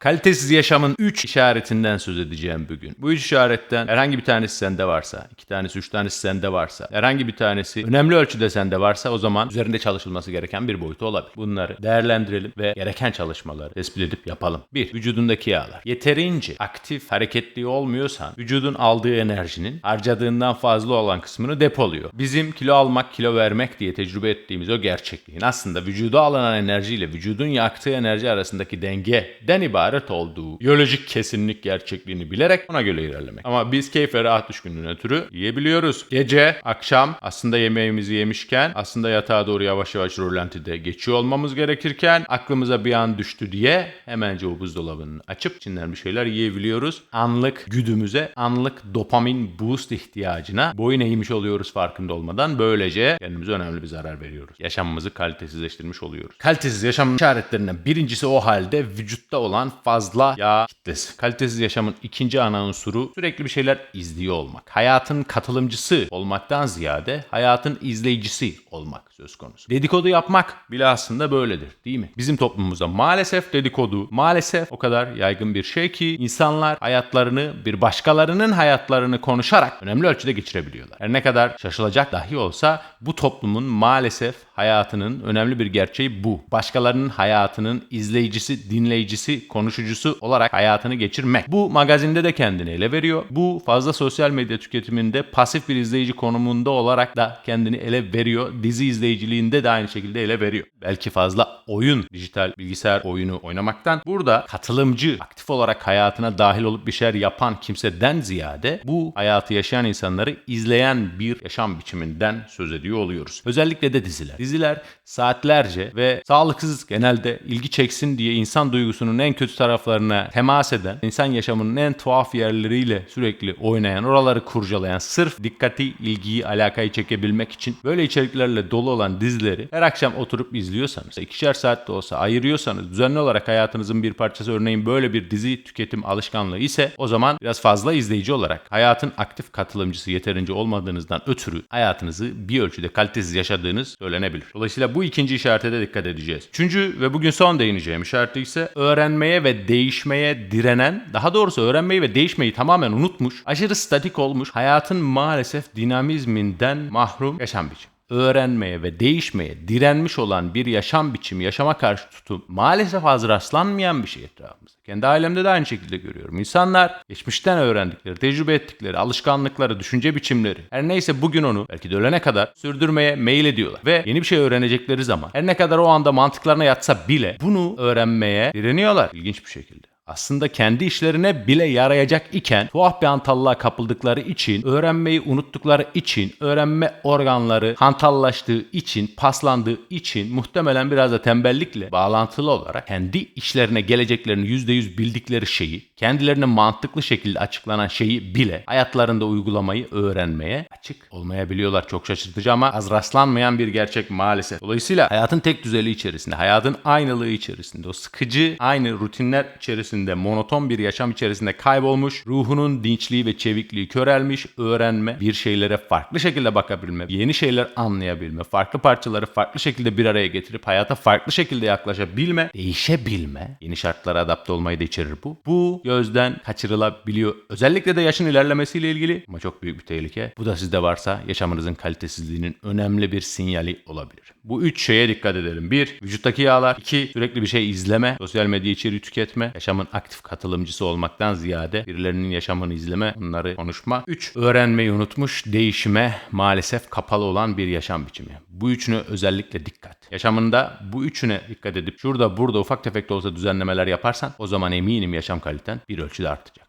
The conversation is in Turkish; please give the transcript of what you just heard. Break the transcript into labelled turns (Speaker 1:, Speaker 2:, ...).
Speaker 1: Kalitesiz yaşamın 3 işaretinden söz edeceğim bugün. Bu 3 işaretten herhangi bir tanesi sende varsa, iki tanesi, üç tanesi sende varsa, herhangi bir tanesi önemli ölçüde sende varsa o zaman üzerinde çalışılması gereken bir boyutu olabilir. Bunları değerlendirelim ve gereken çalışmaları tespit edip yapalım. 1. Vücudundaki yağlar. Yeterince aktif, hareketli olmuyorsan vücudun aldığı enerjinin harcadığından fazla olan kısmını depoluyor. Bizim kilo almak, kilo vermek diye tecrübe ettiğimiz o gerçekliğin aslında vücuda alınan enerjiyle vücudun yaktığı enerji arasındaki dengeden ibaret olduğu biyolojik kesinlik gerçekliğini bilerek ona göre ilerlemek. Ama biz keyif ve rahat düşkünlüğüne ötürü yiyebiliyoruz. Gece, akşam aslında yemeğimizi yemişken aslında yatağa doğru yavaş yavaş rölantide geçiyor olmamız gerekirken aklımıza bir an düştü diye hemen o buzdolabını açıp içinden bir şeyler yiyebiliyoruz. Anlık güdümüze, anlık dopamin boost ihtiyacına boyun eğmiş oluyoruz farkında olmadan. Böylece kendimize önemli bir zarar veriyoruz. Yaşamımızı kalitesizleştirmiş oluyoruz. Kalitesiz yaşamın işaretlerinden birincisi o halde vücutta olan fazla yağ kitlesi. Kalitesiz yaşamın ikinci ana unsuru sürekli bir şeyler izliyor olmak. Hayatın katılımcısı olmaktan ziyade hayatın izleyicisi olmak söz konusu. Dedikodu yapmak bile aslında böyledir değil mi? Bizim toplumumuzda maalesef dedikodu maalesef o kadar yaygın bir şey ki insanlar hayatlarını bir başkalarının hayatlarını konuşarak önemli ölçüde geçirebiliyorlar. Her ne kadar şaşılacak dahi olsa bu toplumun maalesef hayatının önemli bir gerçeği bu. Başkalarının hayatının izleyicisi, dinleyicisi, konuşucusu olarak hayatını geçirmek. Bu magazinde de kendini ele veriyor. Bu fazla sosyal medya tüketiminde pasif bir izleyici konumunda olarak da kendini ele veriyor. Dizi izleyiciliğinde de aynı şekilde ele veriyor. Belki fazla oyun, dijital bilgisayar oyunu oynamaktan burada katılımcı, aktif olarak hayatına dahil olup bir şeyler yapan kimseden ziyade bu hayatı yaşayan insanları izleyen bir yaşam biçiminden söz ediyor oluyoruz. Özellikle de diziler. Diziler saatlerce ve sağlıksız genelde ilgi çeksin diye insan duygusunun en kötü taraflarına temas eden, insan yaşamının en tuhaf yerleriyle sürekli oynayan, oraları kurcalayan, sırf dikkati, ilgiyi, alakayı çekebilmek için böyle içeriklerle dolu olan dizileri her akşam oturup izliyorsanız, ikişer saat de olsa ayırıyorsanız, düzenli olarak hayatınızın bir parçası örneğin böyle bir dizi tüketim alışkanlığı ise o zaman biraz fazla izleyici olarak hayatın aktif katılımcısı yeterince olmadığınızdan ötürü hayatınızı bir ölçüde kalitesiz yaşadığınız söylenebilir. Dolayısıyla bu ikinci işarete de dikkat edeceğiz. Üçüncü ve bugün son değineceğim işareti ise öğrenmeye ve değişmeye direnen, daha doğrusu öğrenmeyi ve değişmeyi tamamen unutmuş, aşırı statik olmuş, hayatın maalesef dinamizminden mahrum yaşam biçimi öğrenmeye ve değişmeye direnmiş olan bir yaşam biçimi, yaşama karşı tutum maalesef az rastlanmayan bir şey etrafımızda. Kendi ailemde de aynı şekilde görüyorum. İnsanlar geçmişten öğrendikleri, tecrübe ettikleri, alışkanlıkları, düşünce biçimleri her neyse bugün onu belki de ölene kadar sürdürmeye meyil ediyorlar. Ve yeni bir şey öğrenecekleri zaman her ne kadar o anda mantıklarına yatsa bile bunu öğrenmeye direniyorlar ilginç bir şekilde aslında kendi işlerine bile yarayacak iken tuhaf bir hantallığa kapıldıkları için, öğrenmeyi unuttukları için, öğrenme organları hantallaştığı için, paslandığı için muhtemelen biraz da tembellikle bağlantılı olarak kendi işlerine geleceklerini %100 bildikleri şeyi, kendilerine mantıklı şekilde açıklanan şeyi bile hayatlarında uygulamayı öğrenmeye açık olmayabiliyorlar. Çok şaşırtıcı ama az rastlanmayan bir gerçek maalesef. Dolayısıyla hayatın tek düzeli içerisinde, hayatın aynılığı içerisinde, o sıkıcı aynı rutinler içerisinde içerisinde, monoton bir yaşam içerisinde kaybolmuş, ruhunun dinçliği ve çevikliği körelmiş, öğrenme, bir şeylere farklı şekilde bakabilme, yeni şeyler anlayabilme, farklı parçaları farklı şekilde bir araya getirip hayata farklı şekilde yaklaşabilme, değişebilme, yeni şartlara adapte olmayı da içerir bu. Bu gözden kaçırılabiliyor. Özellikle de yaşın ilerlemesiyle ilgili ama çok büyük bir tehlike. Bu da sizde varsa yaşamınızın kalitesizliğinin önemli bir sinyali olabilir. Bu üç şeye dikkat edelim. Bir, vücuttaki yağlar. iki sürekli bir şey izleme, sosyal medya içeriği tüketme, yaşamın aktif katılımcısı olmaktan ziyade birilerinin yaşamını izleme, onları konuşma. 3. Öğrenmeyi unutmuş, değişime maalesef kapalı olan bir yaşam biçimi. Bu üçüne özellikle dikkat. Yaşamında bu üçüne dikkat edip şurada burada ufak tefek de olsa düzenlemeler yaparsan o zaman eminim yaşam kaliten bir ölçüde artacak.